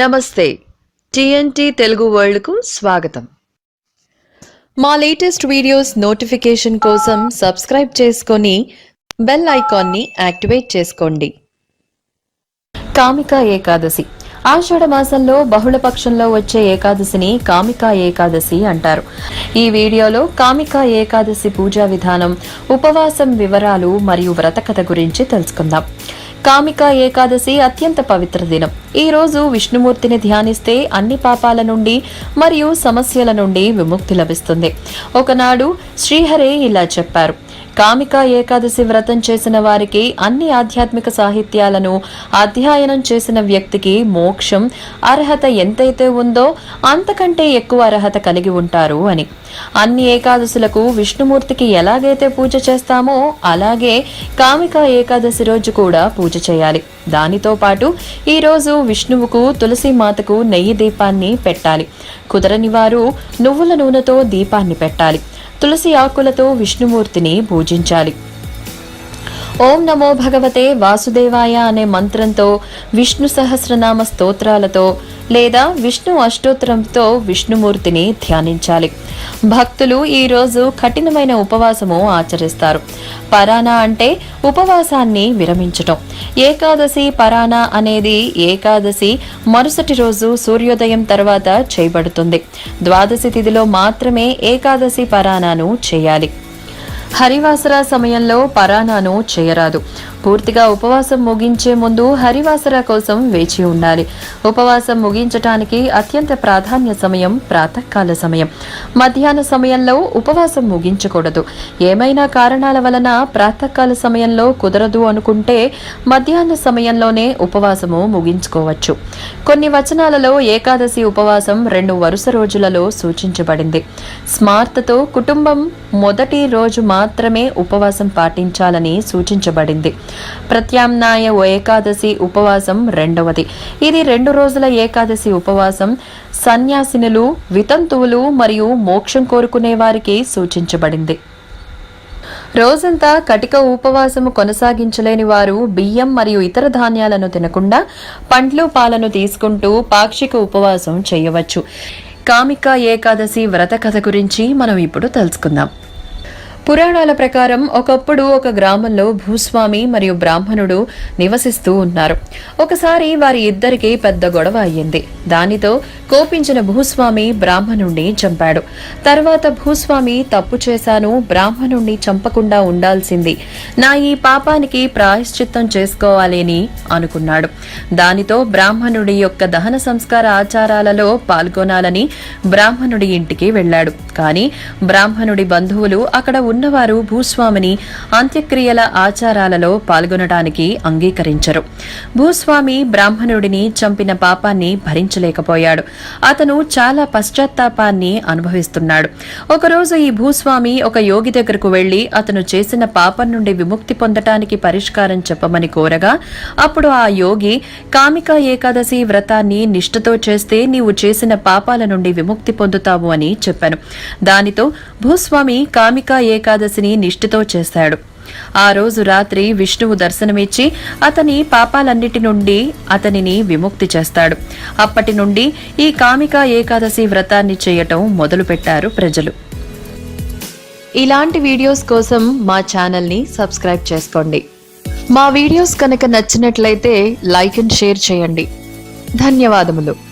నమస్తే. టిఎన్టీ తెలుగు వరల్డ్కు స్వాగతం. మా లేటెస్ట్ వీడియోస్ నోటిఫికేషన్ కోసం సబ్స్క్రైబ్ చేసుకొని బెల్ ఐకాన్ని యాక్టివేట్ చేసుకోండి. కామిక ఏకాదశి. ఆషాఢ మాసంలో బహుళపక్షంలో వచ్చే ఏకాదశిని కామికా ఏకాదశి అంటారు. ఈ వీడియోలో కామికా ఏకాదశి పూజా విధానం ఉపవాసం వివరాలు మరియు వ్రతకథ గురించి తెలుసుకుందాం. కామిక ఏకాదశి అత్యంత పవిత్ర దినం. ఈ రోజు విష్ణుమూర్తిని ధ్యానిస్తే అన్ని పాపాల నుండి మరియు సమస్యల నుండి విముక్తి లభిస్తుంది. ఒకనాడు శ్రీహరే ఇలా చెప్పారు. కామిక ఏకాదశి వ్రతం చేసిన వారికి అన్ని ఆధ్యాత్మిక సాహిత్యాలను అధ్యయనం చేసిన వ్యక్తికి మోక్షం అర్హత ఎంతైతే ఉందో అంతకంటే ఎక్కువ అర్హత కలిగి ఉంటారు అని. అన్ని ఏకాదశులకు విష్ణుమూర్తికి ఎలాగైతే పూజ చేస్తామో అలాగే కామిక ఏకాదశి రోజు కూడా పూజ చేయాలి. దానితో పాటు ఈరోజు విష్ణువుకు తులసి మాతకు నెయ్యి దీపాన్ని పెట్టాలి. కుదరని వారు నువ్వుల నూనెతో దీపాన్ని పెట్టాలి. తులసి ఆకులతో విష్ణుమూర్తిని పూజించాలి. ఓం నమో భగవతే వాసుదేవాయ అనే మంత్రంతో విష్ణు సహస్రనామ స్తోత్రాలతో లేదా విష్ణు అష్టోత్తరంతో విష్ణుమూర్తిని ధ్యానించాలి. భక్తులు ఈరోజు కఠినమైన ఉపవాసము ఆచరిస్తారు. పరాణ అంటే ఉపవాసాన్ని విరమించటం. ఏకాదశి పరాణ అనేది ఏకాదశి మరుసటి రోజు సూర్యోదయం తర్వాత చేయబడుతుంది. ద్వాదశి తిథిలో మాత్రమే ఏకాదశి పరాణాను చేయాలి. హరివాసర సమయంలో పరాణాను చేయరాదు. పూర్తిగా ఉపవాసం ముగించే ముందు హరివాసర కోసం వేచి ఉండాలి. ఉపవాసం ముగించటానికి అత్యంత ప్రాధాన్య సమయం ప్రాతకాల సమయం. మధ్యాహ్న సమయంలో ఉపవాసం ముగించకూడదు. ఏమైనా కారణాల వలన ప్రాతకాల సమయంలో కుదరదు అనుకుంటే మధ్యాహ్న సమయంలోనే ఉపవాసము ముగించుకోవచ్చు. కొన్ని వచనాలలో ఏకాదశి ఉపవాసం రెండు వరుస రోజులలో సూచించబడింది. స్మార్తతో కుటుంబం మొదటి రోజు మాత్రమే ఉపవాసం పాటించాలని సూచించబడింది. ప్రత్యామ్నాయ ఏకాదశి ఉపవాసం రెండవది. ఇది రెండు రోజుల ఏకాదశి ఉపవాసం. సన్యాసినులు వితంతువులు మరియు మోక్షం కోరుకునే వారికి సూచించబడింది. రోజంతా కటిక ఉపవాసము కొనసాగించలేని వారు బియ్యం మరియు ఇతర ధాన్యాలను తినకుండా పండ్లు పాలను తీసుకుంటూ పాక్షిక ఉపవాసం చేయవచ్చు. కామిక ఏకాదశి వ్రత కథ గురించి మనం ఇప్పుడు తెలుసుకుందాం. పురాణాల ప్రకారం ఒకప్పుడు ఒక గ్రామంలో భూస్వామి మరియు బ్రాహ్మణుడు నివసిస్తూ ఉన్నారు. ఒకసారి వారి ఇద్దరికి పెద్ద గొడవ అయ్యింది. దానితో కోపించిన భూస్వామి బ్రాహ్మణుణ్ణి చంపాడు. తర్వాత భూస్వామి తప్పు చేశాను బ్రాహ్మణుణ్ణి చంపకుండా ఉండాల్సింది. నా ఈ పాపానికి ప్రాయశ్చిత్తం చేసుకోవాలని అని అనుకున్నాడు. దానితో బ్రాహ్మణుడి యొక్క దహన సంస్కార ఆచారాలలో పాల్గొనాలని బ్రాహ్మణుడి ఇంటికి వెళ్ళాడు. కానీ బ్రాహ్మణుడి బంధువులు అక్కడ ఉన్నవారు భూస్వామిని అంత్యక్రియల ఆచారాలలో పాల్గొనడానికి అంగీకరించరు. భూస్వామి బ్రాహ్మణుడిని చంపిన పాపాన్ని భరించలేకపోయాడు. అతను చాలా పశ్చాత్తాపాన్ని అనుభవిస్తున్నాడు. ఒకరోజు ఈ భూస్వామి ఒక యోగి దగ్గరకు వెళ్ళి అతను చేసిన పాపం నుండి విముక్తి పొందటానికి పరిష్కారం చెప్పమని కోరగా అప్పుడు ఆ యోగి కామిక ఏకాదశి వ్రతాన్ని నిష్ఠతో చేస్తే నీవు చేసిన పాపాల నుండి విముక్తి పొందుతావు అని చెప్పాను. దానితో భూస్వామి కామిక ఏకాదశిని నిష్ఠతో చేశాడు ఆ రోజు రాత్రి విష్ణువు దర్శనమిచ్చి అతని పాపాలన్నిటి నుండి అతనిని విముక్తి చేస్తాడు. అప్పటి నుండి ఈ కామిక ఏకాదశి వ్రతాన్ని చేయటం మొదలుపెట్టారు ప్రజలు. ఇలాంటి వీడియోస్ కోసం మా ఛానల్ని సబ్స్క్రైబ్ చేసుకోండి. మా వీడియోస్ కనుక నచ్చినట్లయితే లైక్ అండ్ షేర్ చేయండి. ధన్యవాదములు.